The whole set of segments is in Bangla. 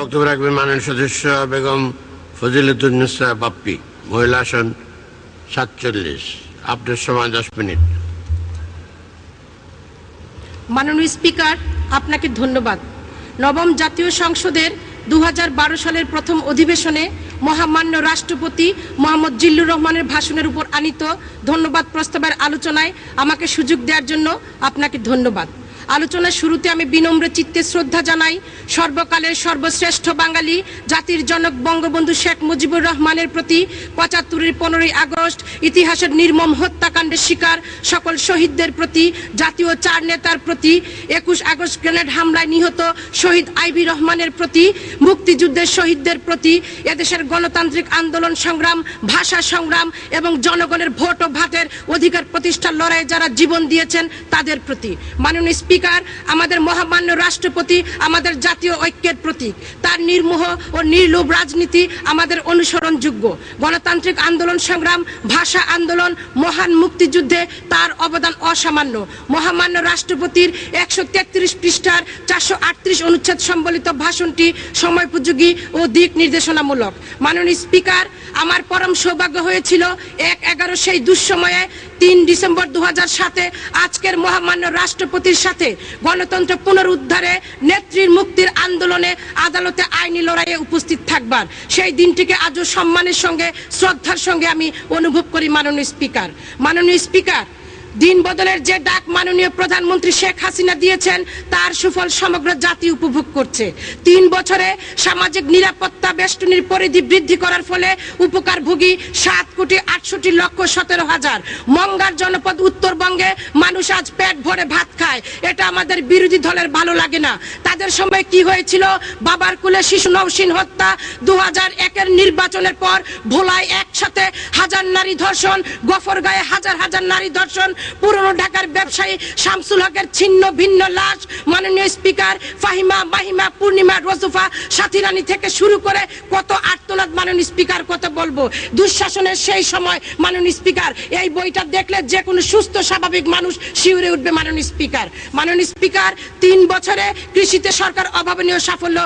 বক্তব্য রাখবেন মাননীয় সদস্য বেগম ফজিলতুন্নেসা বাপ্পি, মহিলা আসন সাতচল্লিশ। আপনার সময় দশ মিনিট। মাননীয় স্পিকার, আপনাকে ধন্যবাদ। নবম জাতীয় সংসদের দু হাজার বারো সালের প্রথম অধিবেশনে মহামান্য রাষ্ট্রপতি মোহাম্মদ জিল্লুর রহমানের ভাষণের উপর আনিত ধন্যবাদ প্রস্তাবের আলোচনায় আমাকে সুযোগ দেওয়ার জন্য আপনাকে ধন্যবাদ। আলোচনার শুরুতে আমি বিনম্র চিত্তে শ্রদ্ধা জানাই সর্বকালের সর্বশ্রেষ্ঠ বাঙালি, জাতির জনক বঙ্গবন্ধু শেখ মুজিবুর রহমানের প্রতি পঁচাত্তরের পনেরোই আগস্ট ইতিহাসের নির্মম হত্যাকাণ্ডের শিকার সকল শহীদদের প্রতি, জাতীয় চার নেতার প্রতি, একুশ আগস্ট গ্রেনেড হামলায় নিহত শহীদ আইবি রহমানের প্রতি, মুক্তিযুদ্ধের শহীদদের প্রতি, এদেশের গণতান্ত্রিক আন্দোলন সংগ্রাম, ভাষা সংগ্রাম এবং জনগণের ভোট ও ভাতের অধিকার প্রতিষ্ঠার লড়াইয়ে যারা জীবন দিয়েছেন তাদের প্রতি। মাননীয় স্পিকার, আমাদের মহামান্য রাষ্ট্রপতি, আমাদের জাতীয় ঐক্যের প্রতীক। তার নির্মোহ ও নির্লোভ রাজনীতি আমাদের অনুসরণযোগ্য। গণতান্ত্রিক আন্দোলন সংগ্রাম, ভাষা আন্দোলন, মহান মুক্তিযুদ্ধে তার অবদান অসামান্য। মহামান্য রাষ্ট্রপতির একশো তেত্রিশ পৃষ্ঠার চারশো আটত্রিশ অনুচ্ছেদ সম্বলিত ভাষণটি সময়োপযোগী ও দিক নির্দেশনামূলক। মাননীয় স্পিকার, আমার পরম সৌভাগ্য হয়েছিল এক এগারো সেই দুঃসময়ে তিন ডিসেম্বর দু সাতে আজকের মহামান্য রাষ্ট্রপতির সাথে গণতন্ত্র পুনরুদ্ধারে নেত্রীর মুক্তির আন্দোলনে আদালতে আইনি লড়াইয়ে উপস্থিত থাকবার। সেই দিনটিকে আজও সম্মানের সঙ্গে, শ্রদ্ধার সঙ্গে আমি অনুভব করি মাননীয় স্পিকার। মাননীয় স্পিকার দিন বদলের যে ডাক মাননীয় প্রধানমন্ত্রী শেখ হাসিনা দিয়েছেন, তার সুফল সমগ্র জাতি উপভোগ করছে। তিন বছরে সামাজিক নিরাপত্তা বেষ্টনীর পরিধি বৃদ্ধি করার ফলে উপকারভোগী সাত কোটি আটষট্টি লক্ষ সতেরো হাজার। মঙ্গার জনপদ উত্তরবঙ্গে মানুষ আজ পেট ভরে ভাত খায়। এটা আমাদের বিরোধী দলের ভালো লাগে না। তাদের সময় কি হয়েছিল? বাবার কুলে শিশু নৌসিন হত্যা দু হাজার একের নির্বাচনের পর ভোলায় একসাথে হাজার নারী ধর্ষণ, গফরগাঁয়ে হাজার হাজার নারী ধর্ষণ পুরনো ঢাকার ব্যবসায়ী শামসুল হকের ছিন্ন ভিন্ন লাশ মাননীয় স্পিকার ফাহিমা মাহিমা পূর্ণিমা রজুফা সাথী রানী থেকে শুরু করে কত আত্মনাদ মাননীয় স্পিকার কত বলব? দুঃশাসনের সেই সময় মাননীয় স্পিকার, এই বইটা দেখলে যে কোনো সুস্থ স্বাভাবিক মানুষ শিউরে উঠবে মাননীয় স্পিকার। মাননীয় স্পিকার, তিন বছরে কৃষিতে সরকার অভাবনীয় সাফল্য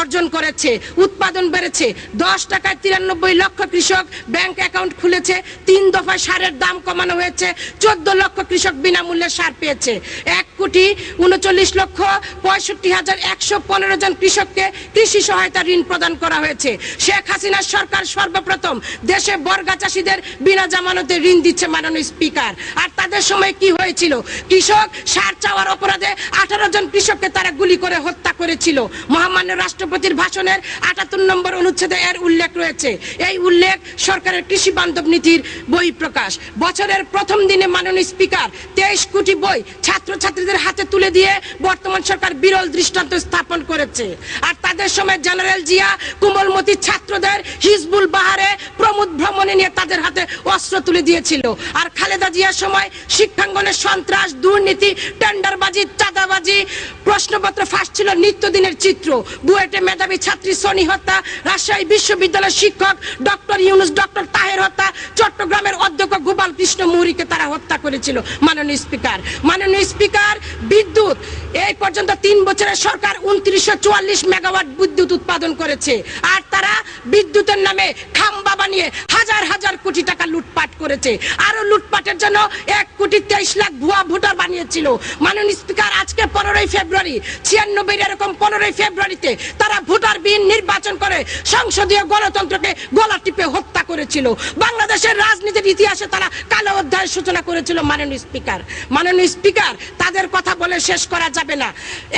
অর্জন করেছে, উৎপাদন বেড়েছে, দশ টাকায় তিরানব্বই লক্ষ কৃষক ব্যাংক অ্যাকাউন্ট খুলেছে, তিন দফায় সারের দাম কমানো হয়েছে, চোদ্দ লক্ষ কৃষক বিনামূল্যে সার পেয়েছে। এক কোটি উনচল্লিশ লক্ষ পঁয়ষট্টি হাজার একশো পনেরো জন কৃষককে কৃষি সহায়তা ঋণ প্রদান করা হয়েছে। শেখ হাসিনার সরকার সর্বপ্রথম দেশে বর্গা চাষীদের বিনা জামানতে ঋণ দিচ্ছে মাননীয় স্পিকার। আর তাদের সময় কি হয়েছিল? কৃষক সার চাওয়ার অপরাধে আঠারো জন কৃষককে তারা গুলি করে হত্যা করেছিল। মহামান্য রাষ্ট্রপতির ভাষণের আটাত্তর নম্বর অনুচ্ছেদে এর উল্লেখ রয়েছে। এই উল্লেখ সরকারের কৃষি বান্ধব নীতির বহিঃপ্রকাশ। বছরের প্রথম দিনে মাননীয় স্পিকার, তেইশ কোটি বই ছাত্রছাত্রীদের হাতে তুলে দিয়ে বর্তমান সরকার বিরল দৃষ্টান্ত স্থাপন করেছে। আর তাদের সময় জেনারেল জিয়া, কুমলমতি ছাত্রদের হিজবুল বাহারে প্রমোদ ভ্রমণে নিয়ে তাদের হাতে অস্ত্র তুলে দিয়েছিল। আর খালেদা জিয়ার সময় শিক্ষাঙ্গনে সন্ত্রাস, দুর্নীতি, টেন্ডারবাজি, চাঁদাবাজি, প্রশ্নপত্র ফাঁস ছিল নিত্যদিনের চিত্র। বুয়েটে মেধাবী ছাত্রী সনি হত্যা, রাজশাহী বিশ্ববিদ্যালয়ের শিক্ষক ডক্টর ইউনুস, ডক্টর তাহের হত্যা, চট্টগ্রামের অধ্যক্ষ গোপাল কৃষ্ণ মৌরিকে তারা হত্যা করেছিল। মাননীয় স্পিকার মাননীয় স্পিকার, বিদ্যুৎ, এই পর্যন্ত তিন বছরের সরকার উনত্রিশশো মেগাওয়াট বিদ্যুৎ উৎপাদন করেছে। আর তারা বিদ্যুতের নামে খাম্বা বানিয়ে হাজার হাজার কোটি টাকা লুটপাট করেছে। আরও লুটপাটের জন্য এক কোটি তেইশ লাখ ভুয়া ভোটার বানিয়েছিল। মাননীয় স্পিকার, আজকে পনেরোই ফেব্রুয়ারি ছিয়ানব্বই এরকম পনেরোই ফেব্রুয়ারিতে তারা ভোটার বিহীন নির্বাচন করে সংসদীয় গণতন্ত্রকে গলা টিপে হত্যা করেছিল। বাংলাদেশের রাজনীতির ইতিহাসে তারা কালো অধ্যায়ের সূচনা করেছিল মাননীয় স্পিকার। মাননীয় স্পিকার, তাদের কথা বলে শেষ করা যাবে না।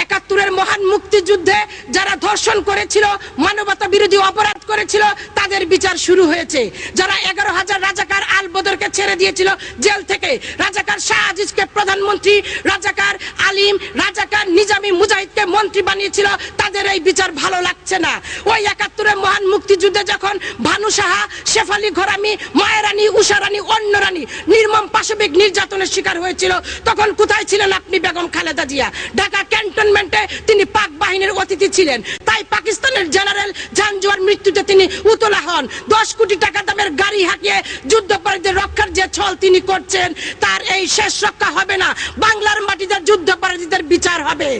একাত্তরের মহান মুক্তিযুদ্ধে যারা ধর্ষণ করেছিল, মানবতা বিরোধী অপরাধ করেছিল, তাদের বিচার শুরু হয়েছে। যারা এগারো হাজার রাজাকার আল বদরকে ছেড়ে দিয়েছিল জেল থেকে, রাজাকার শাহ আজিজকে প্রধানমন্ত্রী, রাজাকার আলিম, রাজাকার নিজামী মুজাহিদকে মন্ত্রী বানিয়েছিল, তাদের এই বিচার ভালো লাগছে না। ওই একাত্তরের মহান মুক্তিযুদ্ধে যখন ভানু সাহা, শেফালি ঘরামি, মায়েরানী, উষারানী অন্য রানী নির্মম পাশবিক নির্যাতনের শিকার হয়েছিল, তখন কোথায় ছিলেন আপনি বেগম খালেদা জিয়া? ঢাকা ক্যান্টনমেন্টে তিনি পাক বাহিনীর অতিথি ছিলেন। তাই পাকিস্তানের জেনারেল জানজুয়ার মৃত্যুতে তিনি উতলা হন। দশ কোটি টাকা দামের গাড়ি হাঁকিয়ে যুদ্ধপরাধীদের রক্ষার যে ছল তিনি করছেন, তার এই শেষ রক্ষা হবে না। বাংলার মাটিতে যুদ্ধপরাধীদের বিচার হবে।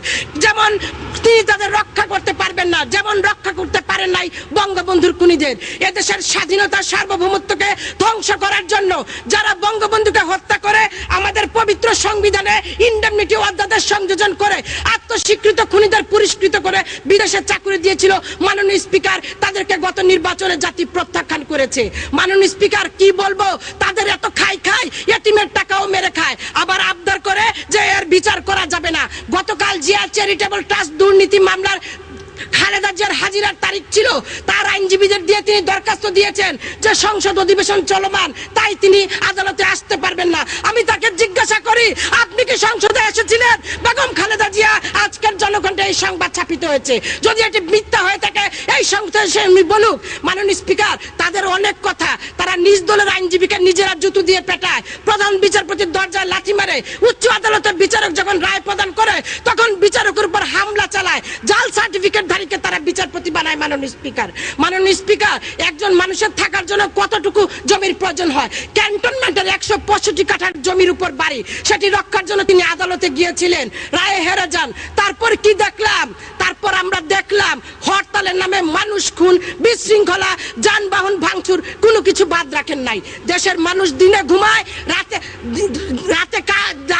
যেমন তিনি তাদের রক্ষা করতে পারবেন না, যেমন রক্ষা করতে পারেন নাই বঙ্গবন্ধুর খুনিদের। এদেশের স্বাধীনতা সার্বভৌমত্বকে ধ্বংস করার জন্য যারা বঙ্গবন্ধুকে হত্যা করে, আমাদের পবিত্র সংবিধানে ইন্ডেমনিটি অধ্যাদেশ সংযোজন করে, আত্মস্বীকৃত খুনিদের পুরস্কৃত করে বিদেশে চাকরি দিয়েছিল মাননীয় স্পিকার তাদেরকে গত নির্বাচনে জাতি প্রত্যাখ্যান করেছে। মাননীয় স্পিকার, কি বলব? তাদের এত খাই খাই এটিমের টাকাও মেরে খায়। আবার আবদার করে যে এর বিচার করা যাবে না। গতকাল জিয়া চ্যারিটেবল ট্রাস্ট দুর্নীতি মামলার তাদের অনেক কথা, তারা নিজ দলের আইনজীবীকে নিজেরা জুতু দিয়ে পেটায়। প্রধান বিচারপতির দরজায় লাথি মারে। উচ্চ আদালতের বিচারক যখন রায় প্রদান করে, তখন বিচারকের উপর হামলা চালায়। জাল সার্টিফিকেট ধারীকে তারা বিচারপতি বানায়, মাননীয় স্পিকার। মাননীয় স্পিকার, একজন মানুষের থাকার জন্য কতটুকু জমির প্রয়োজন হয়? ক্যান্টনমেন্টের একশো পঁয়ষট্টি কাঠার জমির উপর বাড়ি, সেটি রক্ষার জন্য তিনি আদালতে গিয়েছিলেন। রায়ে হেরে যান। তারপর কি দেখলাম? তারপর আমরা দেখলাম হরতালের নামে মানুষ খুন, বিশৃঙ্খলা, যানবাহন ভাঙচুর, কোনো কিছু বাদ রাখেন নাই। দেশের মানুষ দিনে ঘুমায়, রাতে রাতে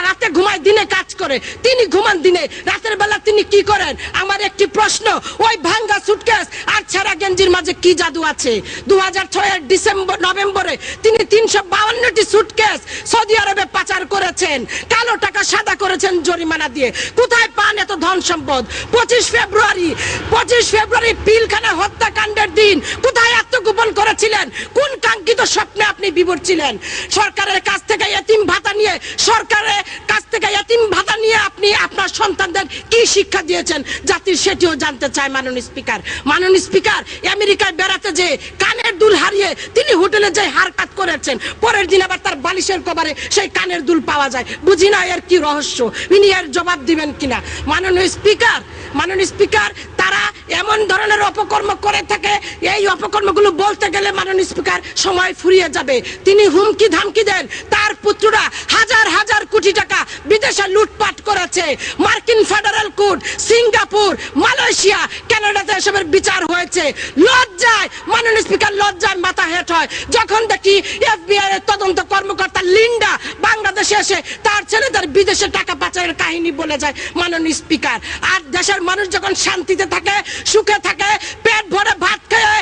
রাতে ঘুমায়, দিনে কাজ করে। তিনি ঘুমান দিনে, রাতের বেলা তিনি কি করেন? আমার একটি প্রশ্ন, ওই ভাঙ্গা সুটকেস আর ছেঁড়া গেঞ্জির মাঝে কি জাদু আছে? দু হাজার ছয়ের ডিসেম্বর, নভেম্বরে তিনি তিনশো বাউন্নটি সুটকেস সৌদি আরবে পাচার করেছেন। কালো টাকা সাদা করেছেন জরিমানা দিয়ে। কোথায় পান এত ধন সম্পদ? পঁচিশ ফেব্রুয়ারি, পঁচিশ ফেব্রুয়ারি পিলখানা হত্যাকাণ্ডের দিন কোথায় আত্মগোপন করেছিলেন? কোন কাঙ্ক্ষিত স্বপ্নে আপনি বিভোর ছিলেন? সরকারের কাছ থেকে এতিম ভাতা নিয়ে, সরকারের কাছ থেকে এতিম ভাতা নিয়ে আপনি আপনার সন্তানদের কি শিক্ষা দিয়েছেন? জাতির সেটিও জানতে চায় মাননীয় স্পিকার। মাননীয় স্পিকার, আমেরিকায় বেড়াতে যে কানের দুল হারিয়ে তিনি হোটেলে যে হার কাট করেছেন। পরের দিন আবার তার বালিশের কভারে সেই কানের দুল পাওয়া যায়। বুঝি না এর কি রহস্য? ইনি এর জবাব দিবেন কিনা? মাননীয় স্পিকার, মাননীয় স্পিকার তারা এমন ধরনের অপকর্ম করে থাকে, এই অপকর্মগুলো বলতে গেলে মাননীয় স্পিকার সময় ফুরিয়ে যাবে। তিনি হুমকি ধামকি দেন। তার পুত্ররা হাজার হাজার কোটি টাকা বিদেশে লুটপাট করেছে। মার্কিন ফেডারেল কোর্ট, সিঙ্গাপুর, মালয়েশিয়া কানাডাতে এসবের বিচার হয়েছে। লজ্জায়, মাননীয় স্পিকার লজ্জায় মাথা হেট হয়। যখন দেখি এফবিআই এর তদন্ত কর্মকর্তা লিন্ডা বাংলাদেশে এসে তার ছেলেদের বিদেশে টাকা পাচারের কাহিনী বলে যায় মাননীয় স্পিকার। আর দেশের মানুষ যখন শান্তিতে থাকে সুখে থাকে পেট ভরে ভাত খেয়ে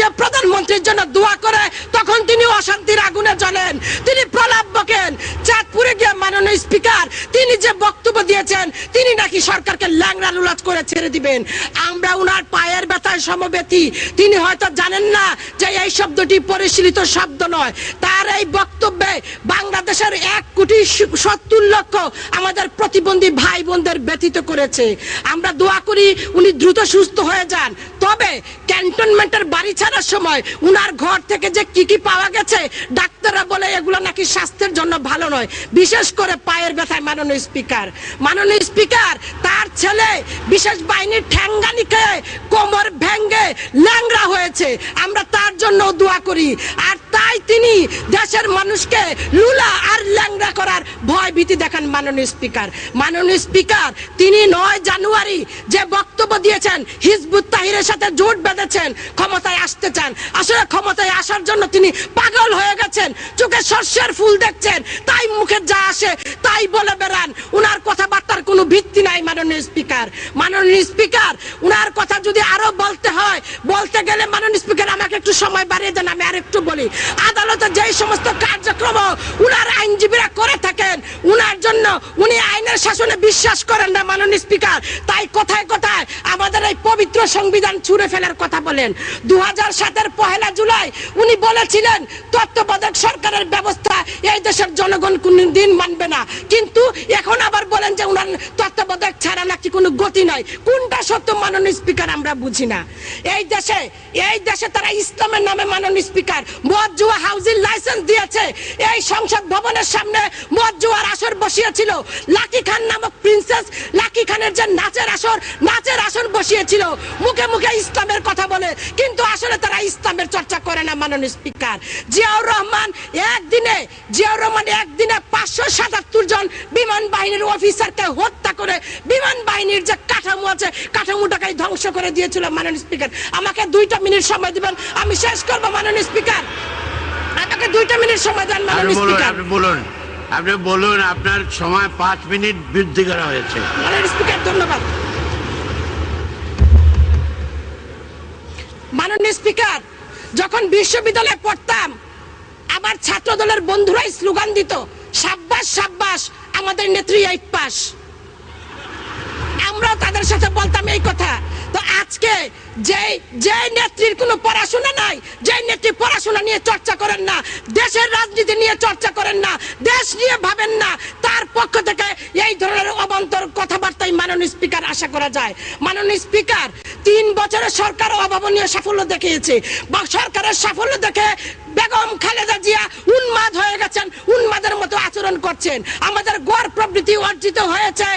মাননীয় প্রধানমন্ত্রীর জন্য দোয়া করে, তখন তিনি অশান্তির আগুনে জ্বলেন। তিনি প্রলাপ বকেন। চাঁদপুরে গিয়ে মাননীয় স্পিকার, তিনি যে বক্তব্য দিয়েছেন, তিনি নাকি সরকারকে ল্যাংড়া লুলাজ করে ছেড়ে দিবেন। আমরা উনার পায়ের ব্যথায় সমবেতি। তিনি হয়তো জানেন না যে এই শব্দটি পরিশীলিত শব্দ নয়। তার এই বক্তব্যে বাংলাদেশের এক কোটি সত্তর লক্ষ আমাদের প্রতিবন্ধী ভাই বোনদের ব্যথিত করেছে। আমরা দোয়া করি উনি দ্রুত সুস্থ হয়ে যান। তবে ক্যান্টনমেন্টের বাড়ি ছাড়ার সময় উনার ঘর থেকে যে কি কি পাওয়া গেছে, ডাক্তাররা বলে এগুলো নাকি স্বাস্থ্যের জন্য ভালো নয়। বিশেষ করে পায়ের ব্যথায় মাননীয় স্পিকার। মাননীয় স্পিকার, তার ছেলে বিশেষ বাহিনীর ঠ্যাঙ্গানি খেয়ে কোমর ভেঙ্গে ল্যাংরা হয়েছে। আমরা তার জন্য দোয়া করি। আর তাই তিনি দেশের মানুষকে লুলা আর ল্যাংরা করার ভয় ভীতি দেখান মাননীয় স্পিকার। মাননীয় স্পিকার, তিনি নয় জানুয়ারি যে বক্তব্য দিয়েছেন, হিজবুত তাহিরের সাথে জোট বেঁধেছেন, ক্ষমতায় আসতে চান। আসলে ক্ষমতায় আসার জন্য তিনি পাগল হয়ে গেছেন। চোখে শস্যের ফুল দেখছেন। তাই মুখে যা আসে তাই বলে বেড়ান। উনার কথাবার্তার কোনো ভিত্তি নাই মাননীয় স্পিকার। মাননীয় স্পিকার, উনার কথা যদি আরও বলতে হয়, বলতে গেলে মাননীয় স্পিকার, আমাকে একটু সময় বাড়িয়ে দেন, আমি আর একটু বলি। আদালতে যেই সমস্ত কার্যক্রম উনার আইনজীবীরা করে থাকেন, উনার জন্য উনি আইনের শাসনে বিশ্বাস করেন না মাননীয় স্পিকার। তাই কথায় কথায় আমাদের এই পবিত্র সংবিধান ছুঁড়ে ফেলার কথা বলেন। দু হাজার সাতের পহেলা জুলাই উনি বলেছিলেন, তত্ত্বাবধায়ক সরকারের ব্যবস্থা এই দেশের জনগণ কোন দিন মানবে না। কিন্তু এখন আবার বলেন যে উনার তত্ত্বাবধায়ক ছাড়া নাকি কোনো গতি নাই। কোনটা সত্য মাননীয় স্পিকার আমরা বুঝি না। এই দেশে এই দেশে তারা ইসলামের নামে মাননীয় স্পিকার। মদ হাউজিং লাইসেন্স দিয়েছে। এই সংসদ ভবনের সামনে মদ, জুয়ার আসর বসিয়েছিল। লাকি খান নামক প্রিন্সেস লাকি খানের যে নাচের আসর নাচের আসর বসিয়েছিল। মুখে মুখে ইসলামের কথা বলে। কিন্তু আসলে তারা ইসলামের চর্চা করে না মাননীয় স্পিকার। জিয়াউর রহমান একদিনে জিয়াউর রহমান একদিনে পাঁচশো সাতাত্তর জন বিমান বাহিনীর অফিসারকে হত্যা করে বিমান বাহিনীর যে কাঠামো আছে কাঠামোটাকে ধ্বংস করে দিয়েছিল মাননীয় স্পিকার। আমাকে দুইটা মিনিট সময় দিবেন আমি শেষ করব মাননীয় স্পিকার। আমাকে দুইটা মিনিট সময় দেন মাননীয় স্পিকার। আপনি বলুন আপনি বলুন আপনার সময় পাঁচ মিনিট বৃদ্ধি করা হয়েছে। মাননীয় স্পিকার ধন্যবাদ। স্পিকার যখন বিশ্ববিদ্যালয়ে পড়তাম, আমার ছাত্র দলের বন্ধুরাই স্লোগান দিত, সাব্বাস সাব্বাস, আমাদের নেত্রী এইট পাস আমরাও তাদের সাথে বলতাম এই কথা। তো আজকে যে যে নেত্রীর কোনো পড়াশোনা নাই যে নেত্রী পড়াশোনা নিয়ে চর্চা করেন না দেশের রাজনীতি নিয়ে চর্চা করেন না, দেশ নিয়ে ভাবেন না। তার পক্ষ থেকে এই ধরনের অবান্তর কথাবার্তায় মাননীয় স্পিকার আশা করা যায়। মাননীয় স্পিকার, তিন বছরের সরকার অভাবনীয় সাফল্য দেখিয়েছে। বা সরকারের সাফল্য দেখে বেগম খালেদা জিয়া উন্মাদ হয়ে গেছেন, উন্মাদের মতো আচরণ করছেন। আমাদের গড় প্রবৃত্তি অর্জিত হয়েছে।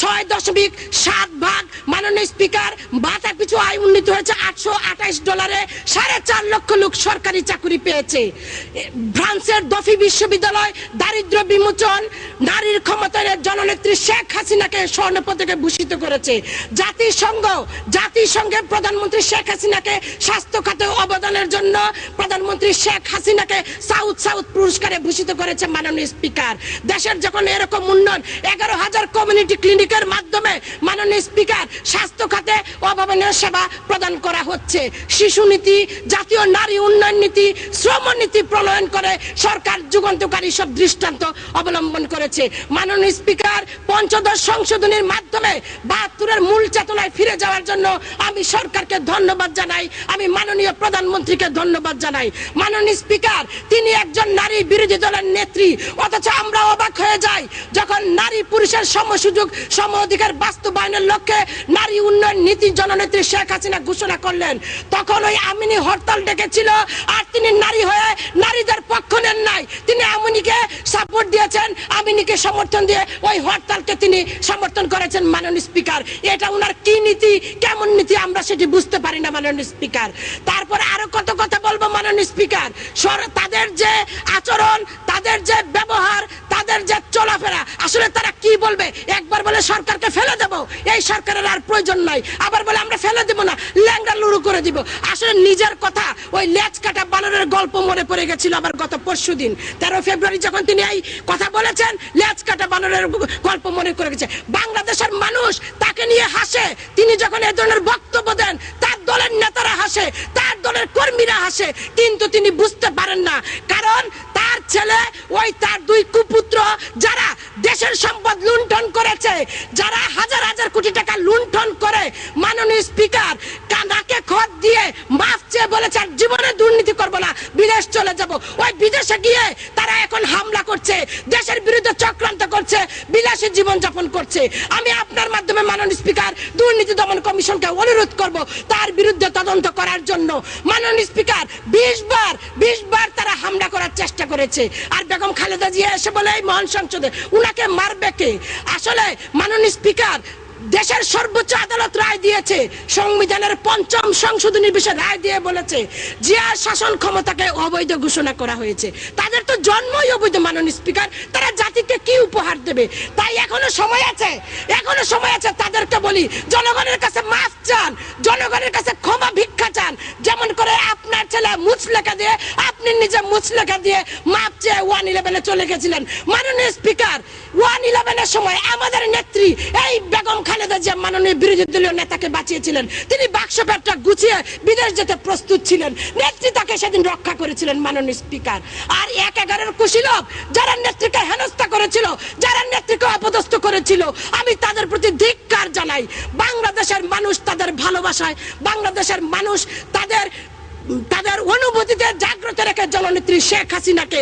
ছয় দশমিক সাত ভাগ মাননীয় স্পিকার ভাতা পিছু আয় উন্নীত হয়েছে আটশো আঠাইশ ডলারে। সাড়ে চার লক্ষ লোক সরকারি চাকরি পেয়েছে। ফ্রান্সের দফি বিশ্ববিদ্যালয় দারিদ্র বিমোচন, নারীর ক্ষমতায়নের জননেত্রী শেখ হাসিনাকে স্বর্ণ পদকে ভূষিত করেছে। জাতিসংঘ, জাতিসংঘের প্রধানমন্ত্রী শেখ হাসিনাকে স্বাস্থ্য খাতে অবদানের জন্য প্রধানমন্ত্রী শেখ হাসিনাকে সাউথ সাউথ পুরস্কারে ভূষিত করেছে মাননীয় স্পিকার। দেশের যখন এরকম উন্নয়ন, এগারো হাজার কমিউনিটি ক্লিনিকের মাধ্যমে মাননীয় স্পিকার স্বাস্থ্য খাতে অভাবনীয় সেবা প্রদান করা হচ্ছে। শিশু নীতি, জাতীয় নারী উন্নয়ন নীতি, শ্রম নীতি প্রণয়ন করে সরকার যুগান্তকারী সব দৃষ্টান্ত অবলম্বন করেছে। মাননীয় স্পিকার পঞ্চদশ সংশোধনীর মাধ্যমে বাহাত্তরের মূল চেতনায় ফিরে যাওয়ার জন্য আমি সরকারকে ধন্যবাদ জানাই। আমি মাননীয় প্রধানমন্ত্রীকে ধন্যবাদ জানাই। মাননীয় স্পিকার, তিনি একজন নারী বিরোধী দলের নেত্রী। অথচ আমরা অবাক হয়ে যাই যখন নারী পুরুষের সম সুযোগ সম অধিকার বাস্তবায়নের লক্ষ্যে নারী উন্নয়ন নীতি জননেত্রী শেখ হাসিনা ঘোষণা করলেন। তখন ওই আমিনি হরতাল ডেকেছিল আর তিনি নারী হয়ে নারীদের পক্ষ নেন নাই। তিনি আমিনিকে সাপোর্ট দিয়েছেন, আমিনিকে সমর্থন দিয়ে ওই হরতালকে তিনি সমর্থন করেছেন মাননীয় স্পিকার। এটা ওনার কি নীতি, কেমন নীতি আমরা সেটি বুঝতে পারি না মাননীয় স্পিকার। তারপরে আরও কত কথা বলব মাননীয় স্পিকার? তাদের যে আচরণ, তাদের যে ব্যবহার তাদের যে চলাফেরা, আসলে তারা কি বলবে? একবার বলে সরকারকে ফেলে দেব, এই সরকারের আর প্রয়োজন নাই। আবার বলে আমরা ফেলে দেব না, ল্যাংড়া লুড়ু করে দিব। আসলে নিজের কথা, ওই লেজ কাটা বানরের গল্প মনে পড়ে গেছিল আবার গত পরশু দিন। তেরো ফেব্রুয়ারি যখন তিনি এই কথা বলেছেন, লেজ কাটা বানরের গল্প মনে করে গেছে। বাংলাদেশের মানুষ তাকে নিয়ে হাসে। তিনি যখন এই ধরনের বক্তব্য দেন, তার দলের নেতারা হাসে, তার দলের কর্মীরা হাসে, কিন্তু তিনি বুঝতে পারেন না। কারণ তার ছেলে, ওই তার দুই কুপুত্র যারা দেশের সম্পদ লুণ্ঠন করেছে, যারা হাজার হাজার কোটি টাকা লুণ্ঠন করে মাননীয় স্পিকার কানাকে খত দিয়ে মাফ চেয়ে বলেছে জীবনে দুর্নীতি করব না। বিদেশ চলে যাব। ওই বিদেশে গিয়ে তারা এখন হামলা করছে, দেশের বিরুদ্ধে চক্রান্ত করছে, বিলাসী জীবন যাপন করছে। আমি আপনার মাধ্যমে মাননীয় স্পিকার, দুর্নীতি দমন কমিশনকে অনুরোধ করব তার বিরুদ্ধে তদন্ত করার জন্য। মাননীয় স্পিকার, বিশ বার বিশ বার তারা হামলা করার চেষ্টা করেছে। আর বেগম খালেদা জিয়া এসে বলে, এই মহান সংসদে উনাকে মারবে কে? আসলে মাননীয় স্পিকার দেশের সর্বোচ্চ আদালত রায় দিয়েছে, সংবিধানের পঞ্চম সংশোধনীর বিষয়ে রায় দিয়ে বলেছে জিয়ার শাসন ক্ষমতাকে অবৈধ ঘোষণা করা হয়েছে। তাদের তো জন্মই অবৈধ, মাননীয় স্পিকার। তারা জাতিকে কি উপহার দেবে? তাই এখনও সময় আছে, এখনও সময় আছে তাদেরকে বলি, জনগণের কাছে মাফ চান, জনগণের কাছে ক্ষমা ভিক্ষা চান। যেমন করে আপনার ছেলে মুচলেখা দিয়ে, আপনি নিজে মুচলেখা দিয়ে মাপ চেয়ে ওয়ান ইলেভেনে চলে গেছিলেন। মাননীয় স্পিকার, ওয়ান ইলেভেনের সময় আমাদের নেত্রী, এই বেগম খালেদা জিয়া মাননীয় বিরোধী দলীয় নেতাকে বাঁচিয়েছিলেন। তিনি বাক্স ব্যাগটা গুছিয়ে বিদেশ যেতে প্রস্তুত ছিলেন। নেত্রী তাকে সেদিন রক্ষা করেছিলেন মাননীয় স্পিকার। আর এক এগারোর কুশীলভ, যারা নেত্রীকে হেনস্থা করেছিল, যারা নেত্রীকে অপদস্থ করেছিল, আমি তাদের প্রতি ধিক্কার জানাই। বাংলাদেশের মানুষ তাদের ভালোবাসায়, বাংলাদেশের মানুষ তাদের তাদের অনুভূতিতে জাগ্রত রেখে জননেত্রী শেখ হাসিনাকে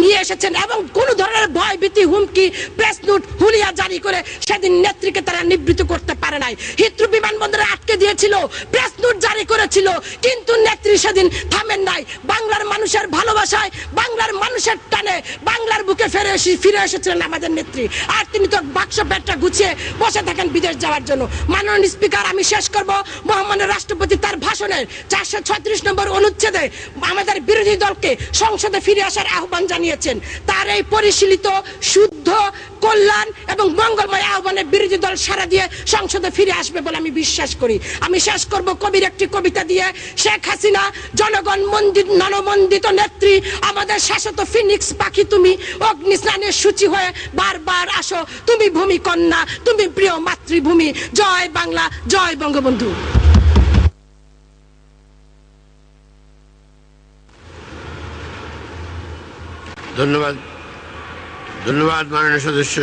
নিয়ে এসেছেন এবং কোন ধরনের ভয়, ভীতি, হুমকি প্রেস নোট হুলিয়া জারি করে সেদিন নেত্রীকে তারা নিবৃত করতে পারে নাই। হিত্রু বিমানবন্দরে আটকে দিয়েছিল প্রেস নোট জারি করেছিল, কিন্তু নেত্রী সেদিন থামেন নাই। বাংলার মানুষের ভালোবাসায়, বাংলার মানুষের টানে, বাংলার বুকে ফিরে এসে, ফিরে এসেছিলেন আমাদের নেত্রী। আর তিনি তো বাক্স ব্যাগটা গুছিয়ে বসে থাকেন বিদেশ যাওয়ার জন্য। মাননীয় স্পিকার, আমি শেষ করব। মহামান্য রাষ্ট্রপতি তার ভাষণের চারশো ছত্রিশ নম্বর অনুচ্ছেদে আমাদের বিরোধী দলকে সংসদে ফিরে আসার আহ্বান জানিয়েছেন। তার এই পরিশীলিত, শুদ্ধ, কল্যাণ এবং মঙ্গলময় আহ্বানে বিরোধী দল সারা দিয়ে সংসদে ফিরে আসবে বলে আমি বিশ্বাস করি। আমি শেষ করব কবির একটি কবিতা দিয়ে শেখ হাসিনা, জনগণ মন্দির ননমন্দিত নেত্রী, আমাদের শাশ্বত ফিনিক্স পাখি তুমি, অগ্নি স্নানের সূচি হয়ে বারবার আসো, তুমি ভূমি কন্যা, তুমি প্রিয় মাতৃভূমি। জয় বাংলা, জয় বঙ্গবন্ধু। ধন্যবাদ। ধন্যবাদ মাননীয় সদস্য।